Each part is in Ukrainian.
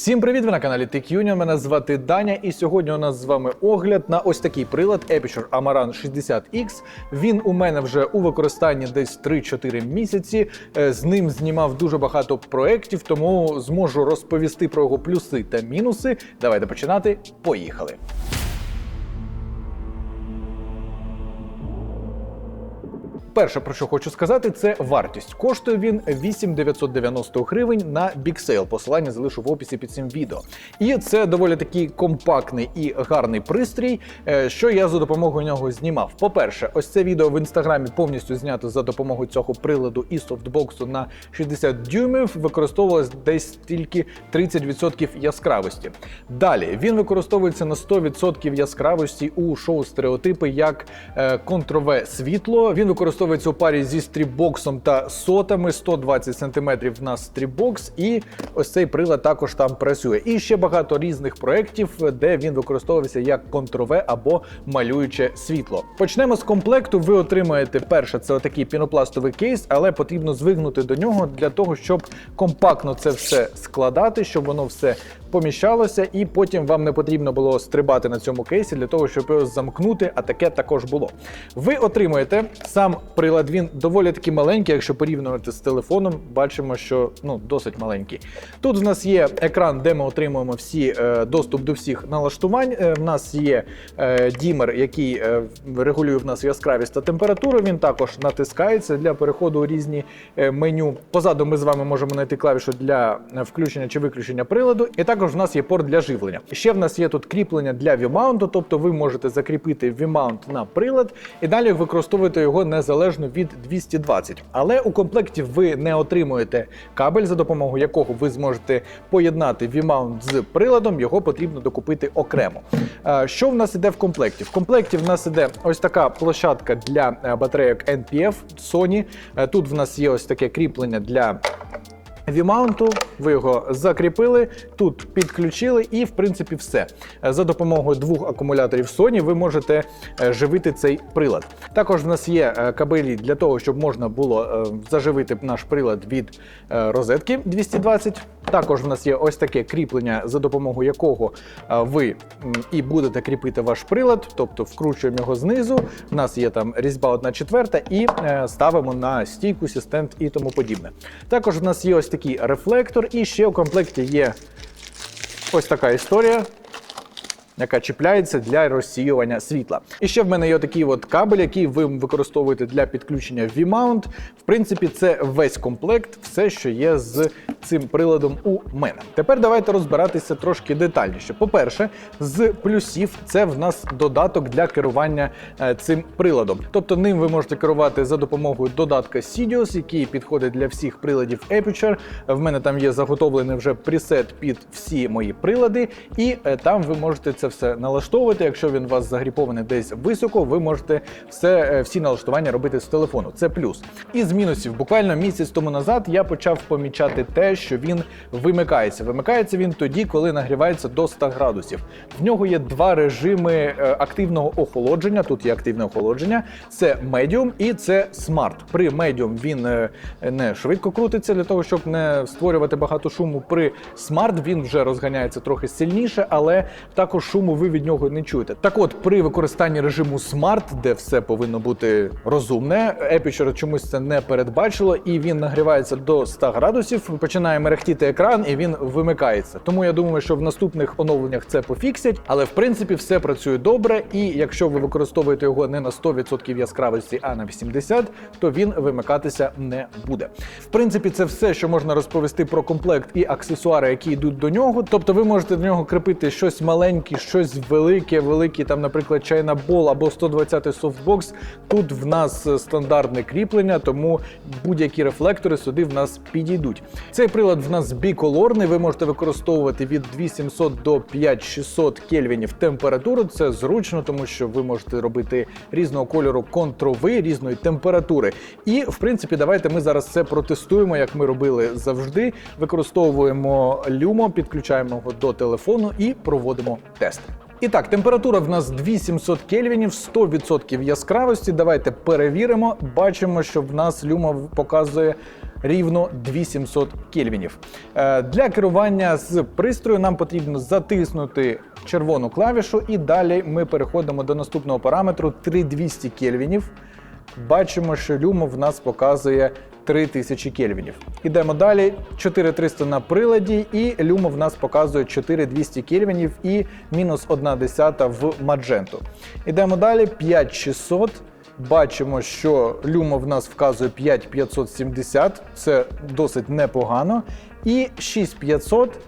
Всім привіт! Ви на каналі TechUnion. Мене звати Даня, і сьогодні у нас з вами огляд на ось такий прилад Aperture Amaran 60X. Він у мене вже у використанні десь 3-4 місяці. Е, З ним знімав дуже багато проєктів, тому зможу розповісти про його плюси та мінуси. Давайте починати. Поїхали! Перше, про що хочу сказати, це вартість. Коштує він 8990 гривень на Sale. Посилання залишу в описі під цим відео. І це доволі такий компактний і гарний пристрій, е, що я за допомогою нього знімав. По-перше, ось це відео в інстаграмі повністю знято за допомогою цього приладу і софтбоксу на 60 дюймів. Використовувалось десь тільки 30% яскравості. Далі він використовується на 100% яскравості у шоу стереотипи як е, контрове світло. Він використовується у парі зі стрібоксом та сотами 120 см на стрібокс, і ось цей прилад також там працює. І ще багато різних проєктів, де він використовується як контрове або малююче світло. Почнемо з комплекту. Ви отримаєте перше, це отакий пінопластовий кейс, але потрібно звигнути до нього для того, щоб компактно це все складати, щоб воно все поміщалося, і потім вам не потрібно було стрибати на цьому кейсі для того, щоб його замкнути. А таке також було. Ви отримуєте сам прилад. Він доволі таки маленький, якщо порівнювати з телефоном, бачимо, що ну досить маленький. Тут в нас є екран, де ми отримуємо всі е, доступ до всіх налаштувань. Е, в нас є е, дімер, який е, регулює в нас яскравість та температуру. Він також натискається для переходу у різні е, меню. Позаду ми з вами можемо знайти клавішу для включення чи виключення приладу. І також в нас є порт для живлення. Ще в нас є тут кріплення для V-маунту, тобто ви можете закріпити V-маунт на прилад і далі використовувати його незалежно від 220. Але у комплекті ви не отримуєте кабель, за допомогою якого ви зможете поєднати V-mount з приладом. Його потрібно докупити окремо. Е, Що в нас іде в комплекті? В комплекті в нас іде ось така площадка для е, батарейок NPF Sony. Е, Тут в нас є ось таке кріплення для V-маунту, ви його закріпили, тут підключили, і в принципі все. За допомогою двох акумуляторів Sony ви можете е, живити цей прилад. Також в нас є е, кабелі для того, щоб можна було е, заживити наш прилад від розетки 220. Також в нас є ось таке кріплення, за допомогою якого ви і будете кріпити ваш прилад, тобто вкручуємо його знизу. У нас є там різьба 1 четверта, і ставимо на стійку, стенд і тому подібне. Також в нас є ось такий рефлектор, і ще у комплекті є ось така історія. Яка чіпляється для розсіювання світла. І ще в мене є такий от кабель, який ви використовуєте для підключення V-mount. В принципі, це весь комплект, все, що є з цим приладом у мене. Тепер давайте розбиратися трошки детальніше. По-перше, з плюсів це в нас додаток для керування е, цим приладом. Тобто ним ви можете керувати за допомогою додатка Sidious, який підходить для всіх приладів Aperture. В мене там є заготовлений вже пресет під всі мої прилади, і е, там ви можете це все налаштовувати. Якщо він у вас загріпований десь високо, ви можете все, е, всі налаштування робити з телефону. Це плюс. І з мінусів, буквально місяць тому назад я почав помічати те, що він вимикається. Вимикається він тоді, коли нагрівається до 100 градусів. В нього є два режими е, активного охолодження. Тут є активне охолодження, це Medium і це Smart. При Medium він е, не швидко крутиться для того, щоб не створювати багато шуму. При Smart він вже розганяється трохи сильніше, але також шуму ви від нього не чуєте. Так от, при використанні режиму Smart, де все повинно бути розумне, Aperture чомусь це не передбачило, і він нагрівається до 100 градусів, починає мерехтіти екран, і він вимикається. Тому я думаю, що в наступних оновленнях це пофіксять, але в принципі все працює добре. І якщо ви використовуєте його не на 100% яскравості, а на 80%, то він вимикатися не буде. В принципі, це все, що можна розповісти про комплект і аксесуари, які йдуть до нього. Тобто, ви можете до нього кріпити щось маленьке, щось велике, велике, там, наприклад, чайна бол або 120 софтбокс. Тут в нас е, стандартне кріплення, тому будь-які рефлектори сюди в нас підійдуть. Цей прилад в нас біколорний. Ви можете використовувати від 2700 до 5600 кельвінів температуру. Це зручно, тому що ви можете робити різного кольору контрови, різної температури. І в принципі, давайте ми зараз це протестуємо, як ми робили завжди. Використовуємо люмо, підключаємо його до телефону і проводимо тест. І так, температура в нас 2700 кельвінів, 100% яскравості. Давайте перевіримо. Бачимо, що в нас люма показує рівно 2700 кельвінів. Е, Для керування з пристрою нам потрібно затиснути червону клавішу, і далі ми переходимо до наступного параметру 3200 кельвінів. Бачимо, що люмо в нас показує 3000 кельвінів. Ідемо далі. 4300 на приладі, і люмо в нас показує 4200 кельвінів і мінус 1 десята в мадженту. Ідемо далі. 5600. Бачимо, що люмо в нас вказує 5570, це досить непогано. І 6500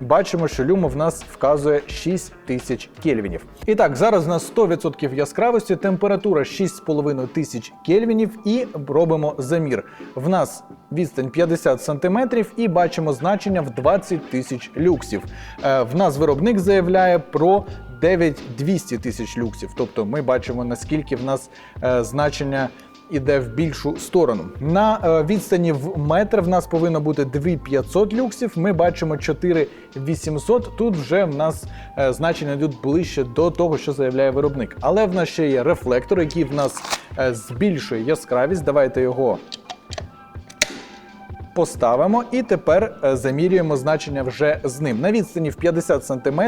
бачимо, що люмо в нас вказує 6000 кельвінів. І так, зараз у нас 100% яскравості, температура 6500 кельвінів і робимо замір. В нас відстань 50 см і бачимо значення в 20 тисяч люксів. Е, В нас виробник заявляє про 9200 тисяч люксів. Тобто ми бачимо, наскільки в нас е, значення іде в більшу сторону. На е, відстані в метр в нас повинно бути 2500 люксів. Ми бачимо 4800. Тут вже в нас е, значення йдуть ближче до того, що заявляє виробник. Але в нас ще є рефлектор, який в нас е, збільшує яскравість. Давайте його поставимо і тепер е, замірюємо значення вже з ним. На відстані в 50 см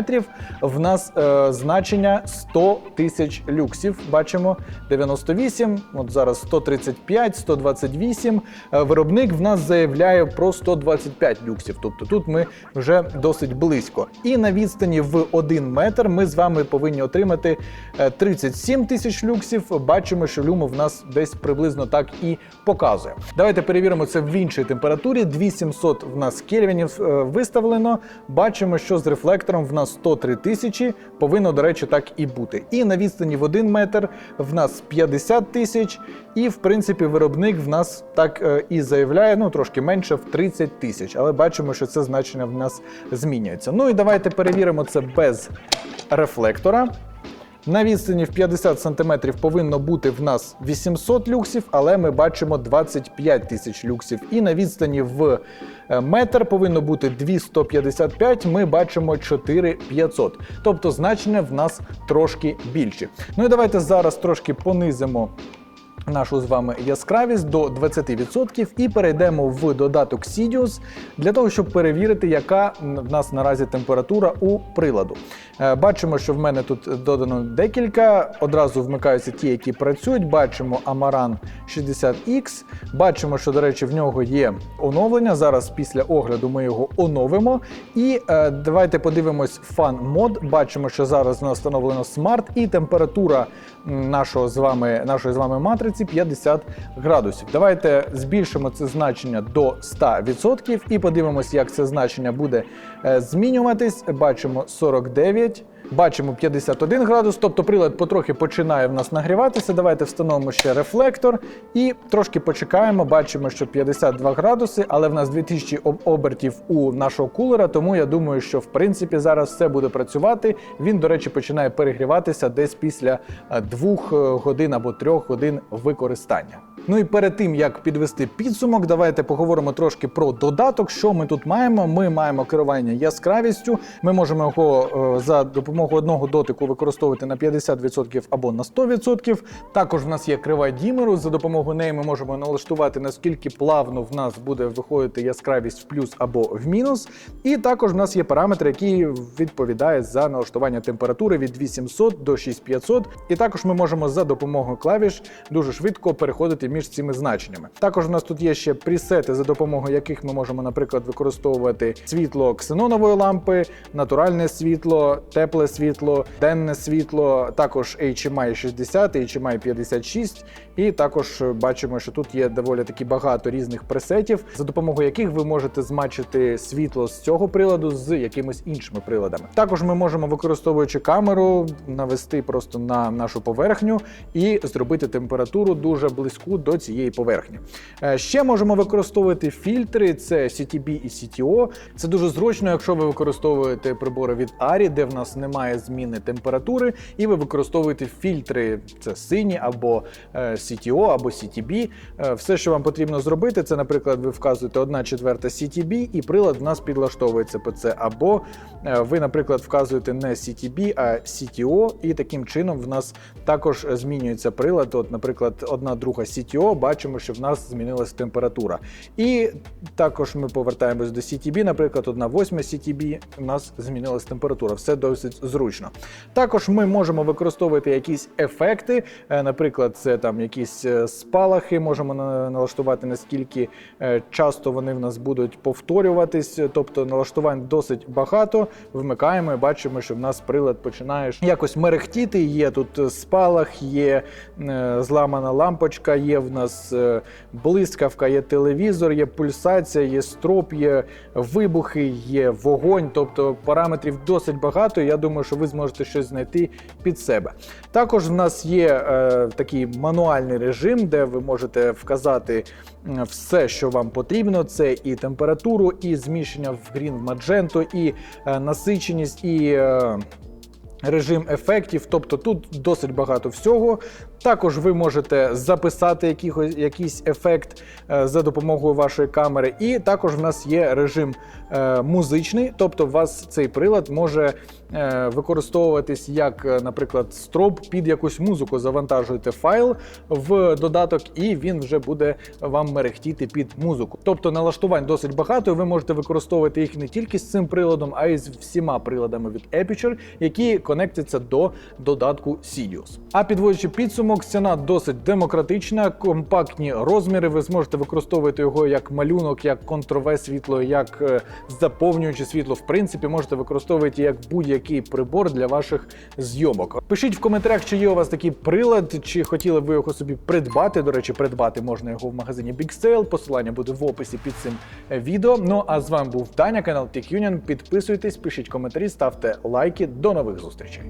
в нас е, значення 100 тисяч люксів. Бачимо 98, от зараз 135, 128. Е, виробник в нас заявляє про 125 люксів. Тобто тут ми вже досить близько. І на відстані в 1 метр ми з вами повинні отримати е, 37 тисяч люксів. Бачимо, що люмо в нас десь приблизно так і показує. Давайте перевіримо це в іншій температурі. 2700 в нас кельвінів е, виставлено. Бачимо, що з рефлектором в нас 103 тисячі, повинно, до речі, так і бути. І на відстані в 1 метр в нас 50 тисяч, і в принципі виробник в нас так е, і заявляє, ну трошки менше в 30 тисяч. Але бачимо, що це значення в нас змінюється. Ну і давайте перевіримо це без рефлектора. На відстані в 50 см повинно бути в нас 800 люксів, але ми бачимо 25 тисяч люксів. І на відстані в е, метр повинно бути 255, ми бачимо 4500. Тобто значення в нас трошки більші. Ну і давайте зараз трошки понизимо нашу з вами яскравість до 20% і перейдемо в додаток Sidious для того, щоб перевірити, яка в нас наразі температура у приладу. Е, Бачимо, що в мене тут додано декілька. Одразу вмикаються ті, які працюють. Бачимо Amaran 60X. Бачимо, що, до речі, в нього є оновлення. Зараз після огляду ми його оновимо. І е, давайте подивимось Fun Mod. Бачимо, що зараз у нас встановлено Smart і температура нашого з вами, нашої з вами матриці 50 градусів. Давайте збільшимо це значення до 100% і подивимось, як це значення буде е, змінюватись. Бачимо 49. Бачимо 51 градус, тобто прилад потрохи починає в нас нагріватися. Давайте встановимо ще рефлектор і трошки почекаємо. Бачимо, що 52 градуси, але в нас 2000 об- обертів у нашого кулера, тому я думаю, що в принципі зараз все буде працювати. Він, до речі, починає перегріватися десь після е, двох е, годин або трьох годин використання. Ну і перед тим як підвести підсумок, давайте поговоримо трошки про додаток. Що ми тут маємо? Ми маємо керування яскравістю. Ми можемо його е, за допомогою одного дотику використовувати на 50% або на 100%. Також в нас є крива дімеру. За допомогою неї ми можемо налаштувати наскільки плавно в нас буде виходити яскравість в плюс або в мінус. І також в нас є параметр, який відповідає за налаштування температури від 800 до 6500. І також ми можемо за допомогою клавіш дуже швидко переходити між цими значеннями. Також у нас тут є ще пресети, за допомогою яких ми можемо, наприклад, використовувати світло ксенонової лампи, натуральне світло, тепле світло, денне світло, також HMI 60, HMI 56. І також бачимо, що тут є доволі таки багато різних пресетів, за допомогою яких ви можете змачити світло з цього приладу з якимись іншими приладами. Також ми можемо, використовуючи камеру, навести просто на нашу поверхню і зробити температуру дуже близьку до цієї поверхні. Е, Ще можемо використовувати фільтри, це CTB і CTO. Це дуже зручно, якщо ви використовуєте прибори від ARRI, де в нас немає зміни температури, і ви використовуєте фільтри, це сині або е, CTO, або CTB. Е, Все, що вам потрібно зробити, це, наприклад, ви вказуєте 1 четверта CTB, і прилад в нас підлаштовується по це. Або ви, наприклад, вказуєте не CTB, а CTO, і таким чином в нас також змінюється прилад. От, наприклад, одна друга CTO, бачимо, що в нас змінилася температура. І також ми повертаємось до CTB, наприклад, одна восьма CTB, у нас змінилася температура. Все досить зручно. Також ми можемо використовувати якісь ефекти, е, наприклад, це там якісь е, спалахи, можемо налаштувати наскільки е, часто вони в нас будуть повторюватись. Тобто налаштувань досить багато. Вмикаємо і бачимо, що в нас прилад починає якось мерехтіти. Є тут спалах, є зламана лампочка, є в нас е, блискавка, є телевізор, є пульсація, є строп, є вибухи, є вогонь. Тобто параметрів досить багато. Я думаю, що ви зможете щось знайти під себе. Також в нас є е, такий мануальний режим, де ви можете вказати все, що вам потрібно. Це і температуру, і зміщення в грін в мадженту, і е, насиченість, і. Е, Режим ефектів, тобто тут досить багато всього. Також ви можете записати якихось, якийсь ефект е, за допомогою вашої камери. І також в нас є режим е, музичний, тобто у вас цей прилад може е, використовуватись як, наприклад, строп під якусь музику. Завантажуєте файл в додаток, і він вже буде вам мерехтіти під музику. Тобто налаштувань досить багато. і Ви можете використовувати їх не тільки з цим приладом, а й з всіма приладами від Aperture, які конектяться до додатку Sirius. А підводячи підсумок, ціна досить демократична, компактні розміри. Ви зможете використовувати його як малюнок, як контрове світло, як е, заповнююче світло. В принципі, можете використовувати як будь-який прибор для ваших зйомок. Пишіть в коментарях, чи є у вас такий прилад, чи хотіли б ви його собі придбати. До речі, придбати можна його в магазині Big Sale. Посилання буде в описі під цим е, відео. Ну а з вами був Даня, канал TechUnion. Підписуйтесь, пишіть коментарі, ставте лайки. До нових зустрічей.